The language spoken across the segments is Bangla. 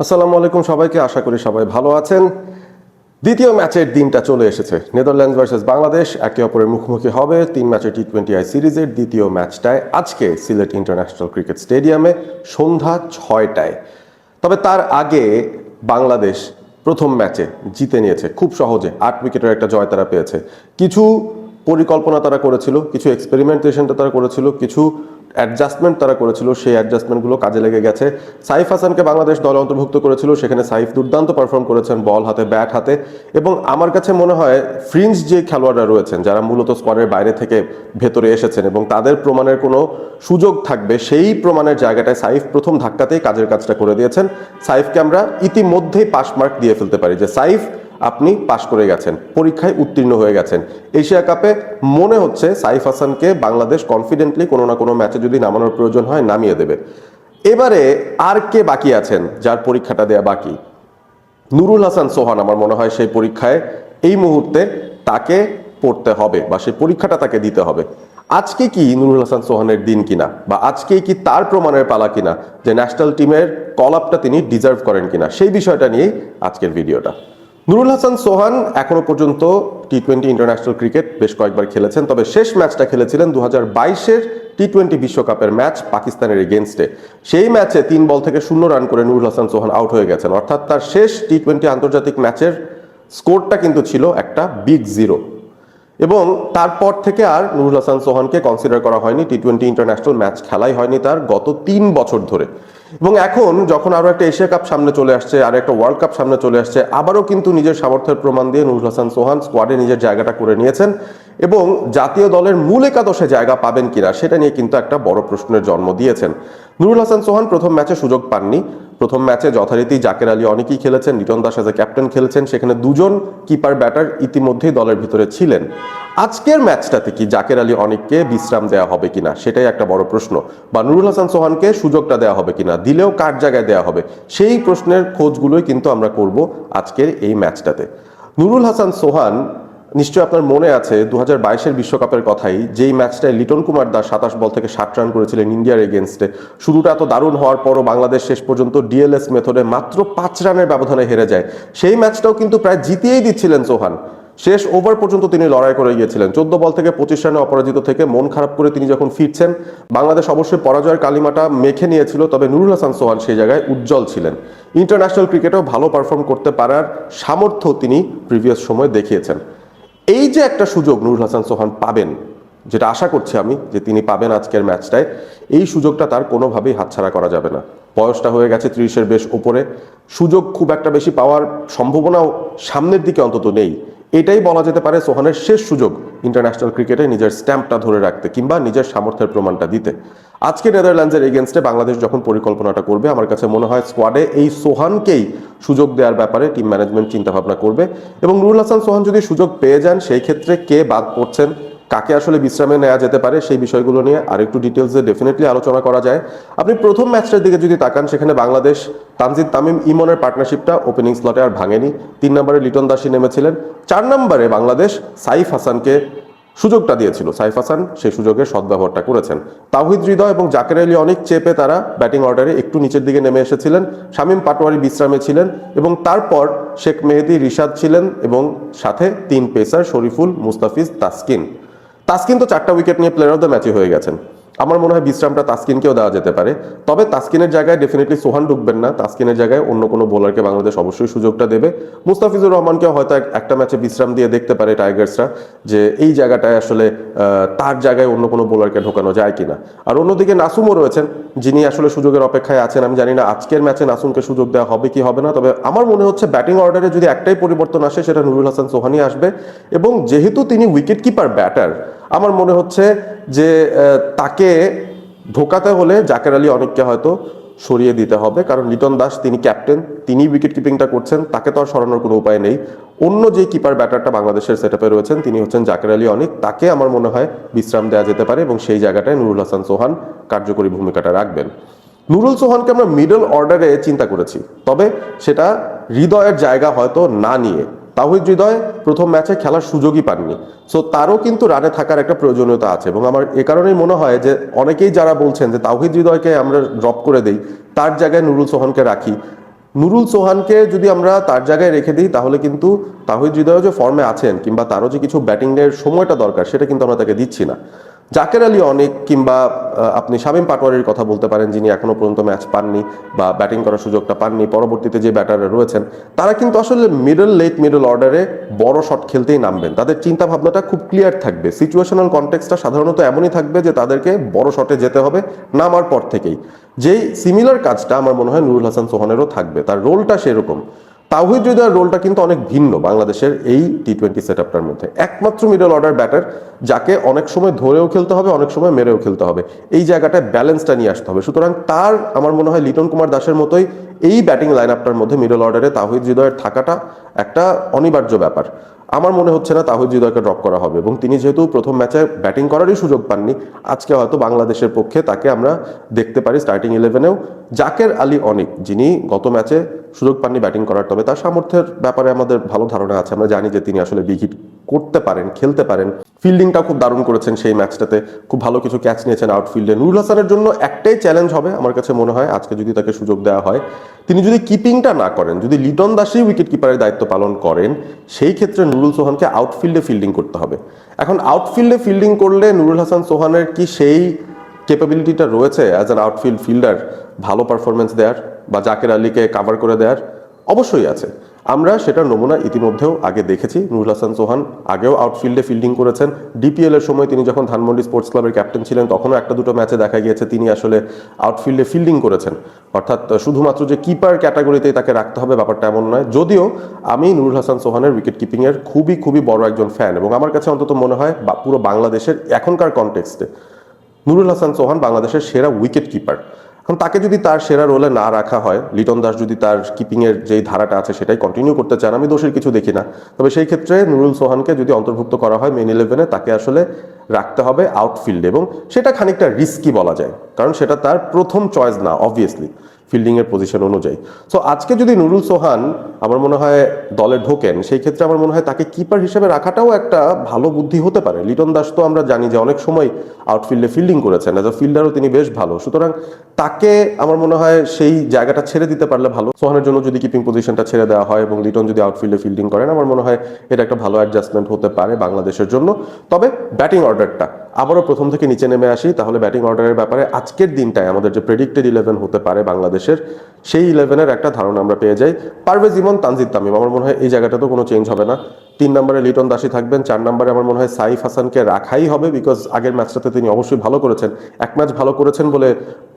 আসসালামু আলাইকুম সবাইকে, আশা করি সবাই ভালো আছেন। দ্বিতীয় ম্যাচের দিনটা চলে এসেছে। নেদারল্যান্ডস ভার্সেস বাংলাদেশ একে অপরের মুখোমুখি হবে। তিন ম্যাচের টি টোয়েন্টি আই সিরিজের দ্বিতীয় ম্যাচটায় আজকে সিলেট ইন্টারন্যাশনাল ক্রিকেট স্টেডিয়ামে সন্ধ্যা ছয়টায়। তবে তার আগে বাংলাদেশ প্রথম ম্যাচে জিতে নিয়েছে। খুব সহজে আট উইকেটের একটা জয় তারা পেয়েছে। কিছু পরিকল্পনা তারা করেছিল, কিছু এক্সপেরিমেন্টেশনটা তারা করেছিল, কিছু অ্যাডজাস্টমেন্ট তারা করেছিল, সেই অ্যাডজাস্টমেন্টগুলো কাজে লেগে গেছে। সাইফ হাসানকে বাংলাদেশ দলে অন্তর্ভুক্ত করেছিল, সেখানে সাইফ দুর্দান্ত পারফর্ম করেছেন বল হাতে ব্যাট হাতে। এবং আমার কাছে মনে হয় ফ্রিঞ্জ যে খেলোয়াড়রা রয়েছেন, যারা মূলত স্কোয়াডের বাইরে থেকে ভেতরে এসেছেন এবং তাদের প্রমাণের কোনো সুযোগ থাকবে, সেই প্রমাণের জায়গাটায় সাইফ প্রথম ধাক্কাতেই কাজের কাজটা করে দিয়েছেন। সাইফকে আমরা ইতিমধ্যেই পাস মার্ক দিয়ে ফেলতে পারি যে সাইফ আপনি পাশ করে গেছেন, পরীক্ষায় উত্তীর্ণ হয়ে গেছেন। এশিয়া কাপে মনে হচ্ছে সাইফ হাসানকে বাংলাদেশ কনফিডেন্টলি কোনো না কোনো ম্যাচে যদি নামানোর প্রয়োজন হয়, নামিয়ে দেবে। এবারে আর কে বাকি আছেন যার পরীক্ষাটা দেয়া বাকি? নুরুল হাসান সোহান, আমার মনে হয় সেই পরীক্ষায় এই মুহূর্তে তাকে পড়তে হবে বা সেই পরীক্ষাটা তাকে দিতে হবে। আজকে কি নুরুল হাসান সোহানের দিন কিনা বা আজকে কি তার প্রমাণের পালা কিনা যে ন্যাশনাল টিমের কল আপটা তিনি ডিজার্ভ করেন কিনা, সেই বিষয়টা নিয়েই আজকের ভিডিওটা নুরুল হাসান, সোহান এখনও পর্যন্ত টি টোয়েন্টি ইন্টারন্যাশনাল ক্রিকেট বেশ কয়েকবার খেলেছেন, তবে শেষ ম্যাচটা খেলেছিলেন দু হাজার বাইশের টি টোয়েন্টি বিশ্বকাপের ম্যাচ পাকিস্তানের এগেনস্টে সেই ম্যাচে তিন বল থেকে শূন্য রান করে নুরুল হাসান, সোহান আউট হয়ে গেছেন। অর্থাৎ তার শেষ টি টোয়েন্টি আন্তর্জাতিক ম্যাচের স্কোরটা কিন্তু ছিল একটা বিগ জিরো এবং তারপর থেকে আর নুরুল হাসান, সোহানকে কনসিডার করা হয়নি। টি টোয়েন্টি ইন্টারন্যাশনাল ম্যাচ খেলাই হয়নি তার গত তিন বছর ধরে। এবং এখন যখন আরও একটা এশিয়া কাপ সামনে চলে আসছে, আর একটা ওয়ার্ল্ড কাপ সামনে চলে আসছে, আবারও কিন্তু নিজের সামর্থ্যের প্রমাণ দিয়ে নুরুল হাসান সোহান স্কোয়াডে নিজের জায়গাটা করে নিয়েছেন এবং জাতীয় দলের মূল একাদশে জায়গা পাবেন কিনা সেটা নিয়ে কিন্তু একটা বড় প্রশ্নের জন্ম দিয়েছেন। নুরুল হাসান সোহান প্রথম ম্যাচে সুযোগ পাননি। প্রথম ম্যাচে যথারীতি জাকের আলী অনেকেই খেলেছেন, Liton Das as a captain খেলেছেন, সেখানে দুজন কিপার ব্যাটার ইতিমধ্যেই দলের ভিতরে ছিলেন। আজকের ম্যাচটাতে কি জাকের আলী অনেককে বিশ্রাম দেওয়া হবে কিনা? সেটাই একটা বড় প্রশ্ন। বা নুরুল হাসান সোহানকে সুযোগটা দেওয়া হবে কিনা? দিলেও কার জায়গায় দেওয়া হবে? সেই প্রশ্নের খোঁজগুলোই কিন্তু আমরা করব আজকের এই ম্যাচটাতে। নুরুল হাসান সোহান নিশ্চয়ই আপনার মনে আছে দু হাজার বাইশের বিশ্বকাপের কথাই, যেই ম্যাচটায় লিটন কুমার দাস সাতাশ বল থেকে ষাট রান করেছিলেন ইন্ডিয়ার এগেনস্টে শুরুটা এত দারুণ হওয়ার পরও বাংলাদেশ শেষ পর্যন্ত ডিএলএস মেথডে মাত্র পাঁচ রানের ব্যবধানে হেরে যায়। সেই ম্যাচটাও কিন্তু প্রায় জিতিয়েই দিচ্ছিলেন সোহান। শেষ ওভার পর্যন্ত তিনি লড়াই করে গিয়েছিলেন। চোদ্দ বল থেকে পঁচিশ রানে অপরাজিত থেকে মন খারাপ করে তিনি যখন ফিরছেন, বাংলাদেশ অবশ্যই পরাজয়ের কালিমাটা মেখে নিয়েছিল, তবে নুরুল হাসান সোহান সেই জায়গায় উজ্জ্বল ছিলেন। ইন্টারন্যাশনাল ক্রিকেটেও ভালো পারফর্ম করতে পারার সামর্থ্য তিনি প্রিভিয়াস সময় দেখিয়েছেন। এই যে একটা সুযোগ নুরুল হাসান সোহান পাবেন, যেটা আশা করছি আমি যে তিনি পাবেন আজকের ম্যাচটায়, এই সুযোগটা তার কোনোভাবেই হাতছাড়া করা যাবে না। বয়সটা হয়ে গেছে ত্রিশের বেশ ওপরে। সুযোগ খুব একটা বেশি পাওয়ার সম্ভাবনাও সামনের দিকে অন্তত নেই। এটাই বলা যেতে পারে সোহানের শেষ সুযোগ ইন্টারন্যাশনাল ক্রিকেটে নিজের স্ট্যাম্পটা ধরে রাখতে কিংবা নিজের সামর্থ্যের প্রমাণটা দিতে। আজকে নেদারল্যান্ডসের এগেনস্টে বাংলাদেশ যখন পরিকল্পনাটা করবে, আমার কাছে মনে হয় স্কোয়াডে এই সোহানকেই সুযোগ দেওয়ার ব্যাপারে টিম ম্যানেজমেন্ট চিন্তাভাবনা করবে এবং নুরুল হাসান সোহান যদি সুযোগ পেয়ে যান, সেই ক্ষেত্রে কে বাদ পড়ছেন কাকে আসলে বিশ্রামে নেওয়া যেতে পারে সেই বিষয়গুলো নিয়ে আরেকটু ডিটেলসে ডেফিনেটলি আলোচনা করা যায়। আপনি প্রথম ম্যাচটার দিকে যদি তাকান, সেখানে বাংলাদেশ তানজিদ তামিম ইমনের পার্টনারশিপটা ওপেনিং স্লটে আর ভাঙেনি। তিন নম্বরে লিটন দাসী নেমেছিলেন। চার নম্বরে বাংলাদেশ সাইফ হাসানকে সুযোগটা দিয়েছিল। সাইফ হাসান সেই সুযোগের সদ্ব্যবহারটা করেছেন। তাহিদ হৃদয় এবং জাকের আলী অনেক চেপে তারা ব্যাটিং অর্ডারে একটু নিচের দিকে নেমে এসেছিলেন। শামীম পাটোয়ারি বিশ্রামে ছিলেন এবং তারপর শেখ মেহেদি, রিশাদ ছিলেন এবং সাথে তিন পেসার শরীফুল, মুস্তাফিজ, তাসকিন। তাসকিন তো চারটা উইকেট নিয়ে প্লেয়ার অফ দ্য ম্যাচে হয়ে গেছেন। আমার মনে হয় বিশ্রামটা তাস্কিনকেও দেওয়া যেতে পারে। তবে তাস্কিনের জায়গায় ডেফিনেটলি সোহান ঢুকবেন না। তাস্কিনের জায়গায় অন্য কোনো বোলারকে বাংলাদেশ অবশ্যই সুযোগটা দেবে। মুস্তাফিজুর রহমানকেও হয়তো একটা ম্যাচে বিশ্রাম দিয়ে দেখতে পারে টাইগার্সরা যে এই জায়গাটায় আসলে তার জায়গায় অন্য কোনো বোলারকে ঢোকানো যায় কিনা। আর অন্যদিকে নাসুমও রয়েছেন। যিনি আসলে সুযোগের অপেক্ষায় আছেন, আমি জানি না আজকের ম্যাচে নাসুমকে সুযোগ দেওয়া হবে কি হবে না, তবে আমার মনে হচ্ছে ব্যাটিং অর্ডারে যদি একটাই পরিবর্তন আসে, সেটা নুরুল হাসান সোহানি আসবে। এবং যেহেতু তিনি উইকেট কিপার ব্যাটার, আমার মনে হচ্ছে যে তাকে ঢোকাতে হলে জাকের আলী অনেককে হয়তো সরিয়ে দিতে হবে। কারণ লিটন দাস তিনি ক্যাপ্টেন তিনি উইকেট কিপিংটা করছেন, তাকে তো আর সরানোর কোনো উপায় নেই। অন্য যে কিপার ব্যাটারটা বাংলাদেশের সেটআপে রয়েছেন, তিনি হচ্ছেন জাকের আলী অনেক তাকে আমার মনে হয় বিশ্রাম দেওয়া যেতে পারে এবং সেই জায়গাটায় নুরুল হাসান সোহান কার্যকরী ভূমিকাটা রাখবেন। নুরুল সোহানকে আমরা মিডল অর্ডারে চিন্তা করেছি, তবে সেটা হৃদয়ের জায়গা হয়তো না নিয়ে। তাহিদ হৃদয় প্রথম ম্যাচে খেলার সুযোগই পাননি। সো তারও কিন্তু রানে থাকার একটা প্রয়োজনীয়তা আছে এবং আমার এ কারণেই মনে হয় যে অনেকেই যারা বলছেন যে তাহিদ হৃদয়কে আমরা ড্রপ করে দেই, তার জায়গায় নুরুল সোহানকে রাখি। নুরুল সোহানকে যদি আমরা তার জায়গায় রেখে দিই, তাহলে কিন্তু তাহিদ হৃদয় যে ফর্মে আছেন কিংবা তারও যে কিছু ব্যাটিংয়ের সময়টা দরকার, সেটা কিন্তু আমরা তাকে দিচ্ছি না। জাকের আলী অনেক কিংবা আপনি শামীম পাটোয়ারির কথা বলতে পারেন যিনি এখনও পর্যন্ত ম্যাচ পাননি বা ব্যাটিং করার সুযোগটা পাননি, পরবর্তীতে যে ব্যাটাররা রয়েছেন, তারা কিন্তু আসলে মিডল লেট মিডল অর্ডারে বড় শট খেলতেই নামবেন। তাদের চিন্তা ভাবনাটা খুব ক্লিয়ার থাকবে। সিচুয়েশনাল কনটেক্সটটা সাধারণত এমনই থাকবে যে তাদেরকে বড় শটে যেতে হবে নামার পর থেকেই। যেই সিমিলার কাজটা আমার মনে হয় নুরুল হাসান সোহানেরও থাকবে। তার রোলটা সেরকম। তাওহিদ হৃদয়ের রোলটা কিন্তু অনেক ভিন্ন বাংলাদেশের এই টি টোয়েন্টি সেট আপটার মধ্যে। একমাত্র মিডল অর্ডার ব্যাটার যাকে অনেক সময় ধরেও খেলতে হবে, অনেক সময় মেরেও খেলতে হবে। এই জায়গাটায় ব্যালেন্সটা নিয়ে আসতে হবে। সুতরাং তার, আমার মনে হয়, লিটন কুমার দাসের মতোই এই ব্যাটিং লাইন আপটার মধ্যে মিডল অর্ডারে তাহিদ হৃদয়ের থাকাটা একটা অনিবার্য ব্যাপার। আমার মনে হচ্ছে না তাহিদ হৃদয়কে ড্রপ করা হবে এবং তিনি যেহেতু প্রথম ম্যাচে ব্যাটিং করারই সুযোগ পাননি, আজকে হয়তো বাংলাদেশের পক্ষে তাকে আমরা দেখতে পারি স্টার্টিং ইলেভেনেও জাকের আলী অনিক, যিনি গত ম্যাচে সুযোগ পাননি ব্যাটিং করার, তবে তার সামর্থ্যের ব্যাপারে আমাদের ভালো ধারণা আছে। আমরা জানি যে তিনি আসলে বিগ হিট করতে পারেন, খেলতে পারেন। ফিল্ডিংটা খুব দারুণ করেছেন সেই ম্যাচটাতে খুব ভালো কিছু ক্যাচ নিয়েছেন আউটফিল্ডে নুরুল হাসানের জন্য একটাই চ্যালেঞ্জ হবে আমার কাছে মনে হয়, আজকে যদি তাকে সুযোগ দেওয়া হয়। তিনি যদি কিপিংটা না করেন, যদি লিটন দাসই উইকেট কিপারের দায়িত্ব পালন করেন, সেই ক্ষেত্রে নুরুল সোহানকে আউটফিল্ডে ফিল্ডিং করতে হবে। এখন আউটফিল্ডে ফিল্ডিং করলে নুরুল হাসান সোহানের কি সেই ক্যাপাবিলিটিটা রয়েছে অ্যাজ অ্যান আউটফিল্ড ফিল্ডার ভালো পারফরমেন্স দেওয়ার বা জাকের আলীকে কাভার করে দেওয়ার অবশ্যই আছে। আমরা সেটার নমুনা ইতিমধ্যেও আগে দেখেছি। নুরুল হাসান সোহান আগেও আউটফিল্ডে ফিল্ডিং করেছেন। ডিপিএল এর সময় তিনি যখন ধানমন্ডি স্পোর্টস ক্লাবের ক্যাপ্টেন ছিলেন, তখনও একটা দুটো ম্যাচে দেখা গিয়েছে, তিনি আসলে আউটফিল্ডে ফিল্ডিং করেছেন। অর্থাৎ শুধুমাত্র যে কিপার ক্যাটাগরিতেই তাকে রাখতে হবে ব্যাপারটা এমন নয়। যদিও আমি নুরুল হাসান সোহানের উইকেট কিপিংয়ের খুবই খুবই বড় একজন ফ্যান এবং আমার কাছে অন্তত মনে হয় বা পুরো বাংলাদেশের এখনকার কনটেক্সটে নুরুল হাসান চৌহান বাংলাদেশের সেরা উইকেট কিপার এখন তাকে যদি তার সেরা রোলে না রাখা হয়, লিটন দাস যদি তার কিপিংয়ের যেই ধারাটা আছে সেটাই কন্টিনিউ করতে চান, আমি দোষের কিছু দেখি না। তবে সেই ক্ষেত্রে নুরুল সোহানকে যদি অন্তর্ভুক্ত করা হয় মেন ইলেভেনে তাকে আসলে রাখতে হবে আউটফিল্ডে এবং সেটা খানিকটা রিস্কি বলা যায়। কারণ সেটা তার প্রথম চয়েস না অবভিয়াসলি ফিল্ডিংয়ের পজিশন অনুযায়ী। সো আজকে যদি নুরুল সোহান আমার মনে হয় দলে ঢোকেন, সেই ক্ষেত্রে আমার মনে হয় তাকে কিপার হিসেবে রাখাটাও একটা ভালো বুদ্ধি হতে পারে। লিটন দাস তো আমরা জানি যে অনেক সময় আউটফিল্ডে ফিল্ডিং করেছেন। অ্যাজ আ ফিল্ডারও তিনি বেশ ভালো। সুতরাং তাকে আমার মনে হয় সেই জায়গাটা ছেড়ে দিতে পারলে ভালো। সোহানের জন্য যদি কিপিং পজিশনটা ছেড়ে দেওয়া হয় এবং লিটন যদি আউটফিল্ডে ফিল্ডিং করেন, আমার মনে হয় এটা একটা ভালো অ্যাডজাস্টমেন্ট হতে পারে বাংলাদেশের জন্য। তবে ব্যাটিং অর্ডারটা আবারও প্রথম থেকে নিচে নেমে আসি, তাহলে ব্যাটিং অর্ডারের ব্যাপারে আজকের দিনটায় আমাদের যে প্রেডিক্টেড ইলেভেন হতে পারে বাংলাদেশের, সেই ইলেভেনের একটা ধারণা আমরা পেয়ে যাই। পারভেজ ইমন, তানজিদ তামিম, আমার মনে হয় এই জায়গাটা তো কোনো চেঞ্জ হবে না। তিন নম্বরে লিটন দাসী থাকবেন, চার নম্বরে আমার মনে হয় সাইফ হাসানকে রাখাই হবে বিকজ আগের ম্যাচটাতে তিনি অবশ্যই ভালো করেছেন। এক ম্যাচ ভালো করেছেন বলে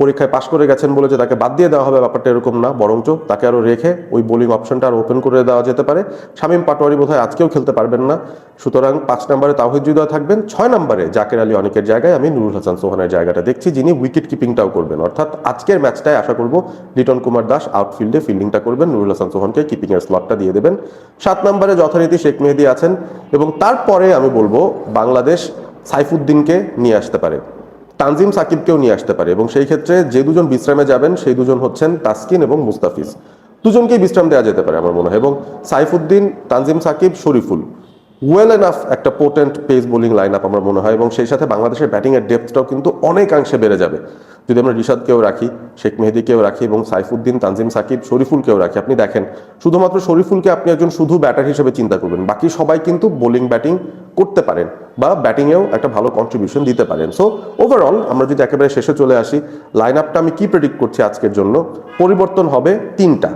পরীক্ষায় পাশ করে গেছেন বলে যে তাকে বাদ দিয়ে দেওয়া হবে ব্যাপারটা এরকম না, বরঞ্চ তাকে আরও রেখে ওই বোলিং অপশনটা আর ওপেন করে দেওয়া যেতে পারে। শামীম পাটোয়ারি বোধহয় আজকেও খেলতে পারবেন না। সুতরাং পাঁচ নম্বরে তাহিদ হৃদয় থাকবেন, ছয় নম্বরে জাকের আলী অনেকের জায়গায়, আমি নুরুল হাসান সোহানের জায়গাটা দেখছি, যিনি উইকেট কিপিংটাও করবেন। অর্থাৎ আজকের ম্যাচটায় আশা করব লিটন কুমার দাস আউটফিল্ডে ফিল্ডিংটা করবেন, নুরুল হাসান সোহানকে কিপিং এর স্লটটা দিয়ে দেবেন। সাত নম্বরে যথারীতি শেখ মেহেদি আছেন এবং তারপরে আমি বলব বাংলাদেশ সাইফুদ্দিনকে নিয়ে আসতে পারে, তানজিম সাকিবকেও নিয়ে আসতে পারে এবং সেই ক্ষেত্রে যে দুজন বিশ্রামে যাবেন সেই দুজন হচ্ছেন তাসকিন এবং মুস্তাফিজ। দুজনকেই বিশ্রাম দেওয়া যেতে পারে আমার মনে হয় এবং সাইফুদ্দিন, তানজিম সাকিব, শরীফুল। ওয়েল এনাফ একটা potent pace bowling line up আমার মনে হয় এবং সেই সাথে বাংলাদেশের ব্যাটিংয়ের ডেপথটাও কিন্তু অনেকাংশে বেড়ে যাবে। যদি আমরা রিশাদকেও রাখি, শেখ মেহেদিকেও রাখি এবং সাইফুদ্দিন, তানজিম সাকিব, শরীফুলকেও রাখি, আপনি দেখেন, শুধুমাত্র শরীফুলকে আপনি একজন শুধু ব্যাটার হিসেবে চিন্তা করবেন, বাকি সবাই কিন্তু বোলিং, ব্যাটিং করতে পারেন বা ব্যাটিংয়েও একটা ভালো কন্ট্রিবিউশন দিতে পারেন। সো ওভারঅল আমরা যদি একেবারে শেষে চলে আসি লাইন আপটা আমি কী প্রেডিক্ট করছি আজকের জন্য? পরিবর্তন হবে তিনটা।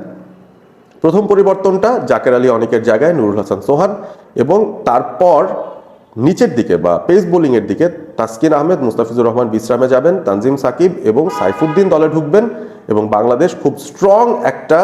প্রথম পরিবর্তনটা জাকের আলী অনেকের জায়গায়, নুরুল হাসান সোহান এবং তারপর নিচের দিকে বা পেস বোলিংয়ের দিকে তাসকিন আহমেদ, মুস্তাফিজুর রহমান বিশ্রামে যাবেন, তানজিম সাকিব এবং সাইফুদ্দিন দলে ঢুকবেন এবং বাংলাদেশ খুব স্ট্রং একটা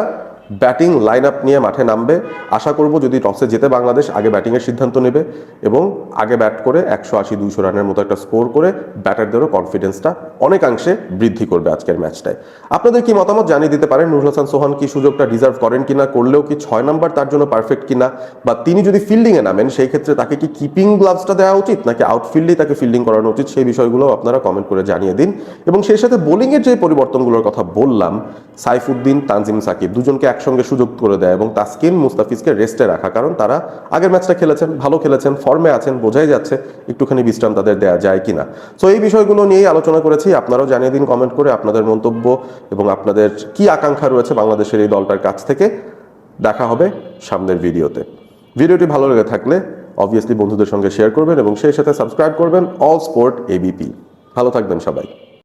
ব্যাটিং লাইন আপ নিয়ে মাঠে নামবে। আশা করব যদি টসে যেতে বাংলাদেশ, আগে ব্যাটিংয়ের সিদ্ধান্ত নেবে এবং আগে ব্যাট করে একশো আশি দুইশো রানের মতো একটা স্কোর করে ব্যাটারদেরও কনফিডেন্সটা অনেকাংশে বৃদ্ধি করবে আজকের ম্যাচটায় আপনাদের কি মতামত জানিয়ে দিতে পারেন? নুরুল হাসান সোহান কি সুযোগটা ডিজার্ভ করেন কিনা? করলেও কি ছয় নাম্বার তার জন্য পারফেক্ট কিনা? বা তিনি যদি ফিল্ডিংয়ে নামেন, সেই ক্ষেত্রে তাকে কি কিপিং গ্লাভসটা দেওয়া উচিত, নাকি আউটফিল্ডেই তাকে ফিল্ডিং করানো উচিত, সেই বিষয়গুলো আপনারা কমেন্ট করে জানিয়ে দিন। এবং সেই সাথে বোলিংয়ের যে পরিবর্তনগুলোর কথা বললাম, সাইফুদ্দিন, তানজিম সাকিব, দুজনকে একসঙ্গে সুযোগ করে দেয় এবং তাসকিন মুস্তাফিজকে রেস্টে রাখা। কারণ তারা আগের ম্যাচটা খেলেছেন, ভালো খেলেছেন ফর্মে আছেন, বোঝাই যাচ্ছে একটুখানি বিশ্রাম তাদের দেওয়া যায় কিনা। সো এই বিষয়গুলো নিয়েই আলোচনা করেছি। আপনারাও জানিয়ে দিন কমেন্ট করে আপনাদের মন্তব্য এবং আপনাদের কি আকাঙ্ক্ষা রয়েছে বাংলাদেশের এই দলটার কাছ থেকে। দেখা হবে সামনের ভিডিওতে। ভিডিওটি ভালো লেগে থাকলে অবভিয়াসলি বন্ধুদের সঙ্গে শেয়ার করবেন এবং সেই সাথে সাবস্ক্রাইব করবেন অল স্পোর্ট এবিপি ভালো থাকবেন সবাই।